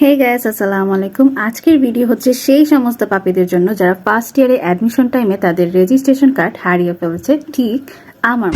হে gas আসসালামু আলাইকুম। আজকের ভিডিও হচ্ছে সেই সমস্ত পাপীদের জন্য যারা ফার্স্ট ইয়ারে অ্যাডমিশন টাইমে তাদের রেজিস্ট্রেশন কার্ড হারিয়ে ফেলেছে। ঠিক আমার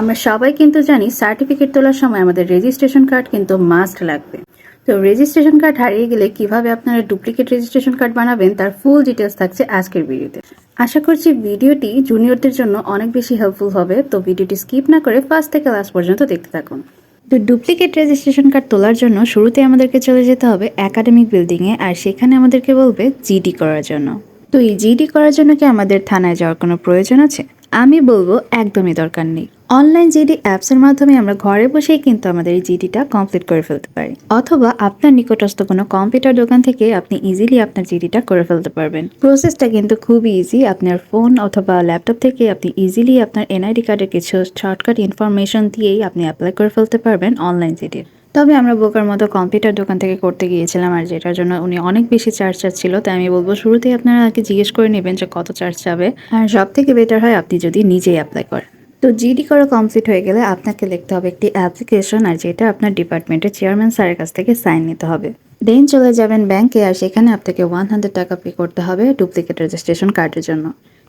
আমরা সবাই কিন্তু জানি সার্টিফিকেট তোলার সময় আমাদের রেজিস্ট্রেশন কার্ড কিন্তু মাস্ট লাগবে। তো রেজিস্ট্রেশন কার্ড হারিয়ে গেলে কীভাবে আপনারা ডুপ্লিকেট রেজিস্ট্রেশন কার্ড বানাবেন তার ফুল ডিটেলস থাকছে আজকের ভিডিওতে আশা করছি ভিডিওটি জুনিয়রদের জন্য অনেক বেশি হেল্পফুল হবে। তো ভিডিওটি স্কিপ না করে ফার্স্ট থেকে লাস্ট পর্যন্ত দেখতে থাকুন। তো ডুপ্লিকেট রেজিস্ট্রেশন কার্ড তোলার জন্য শুরুতে আমাদেরকে চলে যেতে হবে একাডেমিক বিল্ডিংয়ে আর সেখানে আমাদেরকে বলবে জিডি করার জন্য। তো এই জিডি করার জন্য কি আমাদের থানায় যাওয়ার কোনো প্রয়োজন আছে? আমি বলব একদমই দরকার নেই। অনলাইন জিডি অ্যাপসের মাধ্যমে আমরা ঘরে বসেই কিন্তু আমাদের এই জিডিটা কমপ্লিট করে ফেলতে পারি। অথবা আপনার নিকটস্থ কোনো কম্পিউটার দোকান থেকে আপনি ইজিলি আপনার জিডিটা করে ফেলতে পারবেন। প্রসেসটা কিন্তু খুবই ইজি আপনার ফোন অথবা ল্যাপটপ থেকে আপনি ইজিলি আপনার এনআইডি কার্ডের কিছু শর্টকাট ইনফরমেশন দিয়েই আপনি অ্যাপ্লাই করে ফেলতে পারবেন অনলাইন জিডির তবে আমরা বোকার মতো কম্পিউটার দোকান থেকে করতে গিয়েছিলাম আর যেটার জন্য উনি অনেক বেশি চার্জ চাচ্ছিল তাই আমি বলব শুরুতেই আপনারা আগে জিজ্ঞেস করে নেবেন যে কত চার্জ যাবে। আর সব থেকে বেটার হয় আপনি যদি নিজেই অ্যাপ্লাই করেন। তো জিডি করা কমপ্লিট হয়ে গেলে আপনাকে লিখতে হবে একটি অ্যাপ্লিকেশন আর যেটা আপনার ডিপার্টমেন্টের চেয়ারম্যান স্যারের কাছ থেকে সাইন নিতে হবে। দেন চলে যাবেন ব্যাংকে আর সেখানে আপনাকে ওয়ান হান্ড্রেড টাকা পে করতে হবে ডুপ্লিকেট রেজিস্ট্রেশন কার্ডের জন্য।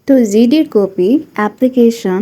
তো জিডির কপি অ্যাপ্লিকেশন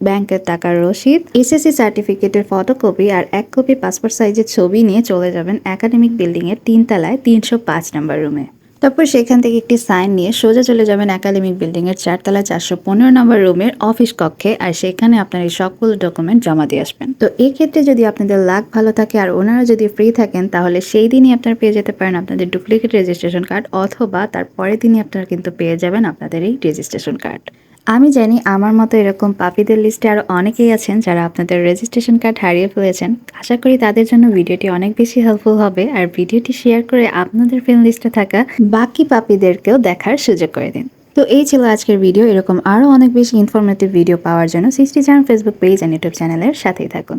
ব্যাংকের টাকার রসিদ এসএসসি সার্টিফিকেটের ফটোকপি আর এক কপি পাসপোর্ট সাইজের ছবি নিয়ে চলে যাবেন একাডেমিক বিল্ডিংয়ের তিনতলায় তিনশো পাঁচ নম্বর রুমে তারপর সেখান থেকে একটি সাইন নিয়ে সোজা চলে যাবেন একাডেমিক বিল্ডিং এর চারতলা চারশো পনেরো নম্বর রুমের অফিস কক্ষে আর সেখানে আপনার এই সকল ডকুমেন্ট জমা দিয়ে আসবেন। তো এক্ষেত্রে ক্ষেত্রে যদি আপনাদের লাক ভালো থাকে আর ওনারা যদি ফ্রি থাকেন, তাহলে সেই দিনই আপনারা পেয়ে যেতে পারেন আপনাদের ডুপ্লিকেট রেজিস্ট্রেশন কার্ড অথবা তার পরের দিনই আপনারা কিন্তু পেয়ে যাবেন আপনাদের এই রেজিস্ট্রেশন কার্ড। আমি জানি আমার মতো এরকম পাপিদের লিস্টে আরও অনেকেই আছেন যারা আপনাদের রেজিস্ট্রেশন কার্ড হারিয়ে ফেলেছেন। আশা করি তাদের জন্য ভিডিওটি অনেক বেশি হেল্পফুল হবে আর ভিডিওটি শেয়ার করে আপনাদের ফিল্ম লিস্টে থাকা বাকি পাপিদেরকেও দেখার সুযোগ করে দিন। তো এই ছিল আজকের ভিডিও এরকম আরও অনেক বেশি ইনফরমেটিভ ভিডিও পাওয়ার জন্য সৃষ্টি চান ফেসবুক পেজ অ্যান্ড ইউটিউব চ্যানেলের সাথেই থাকুন।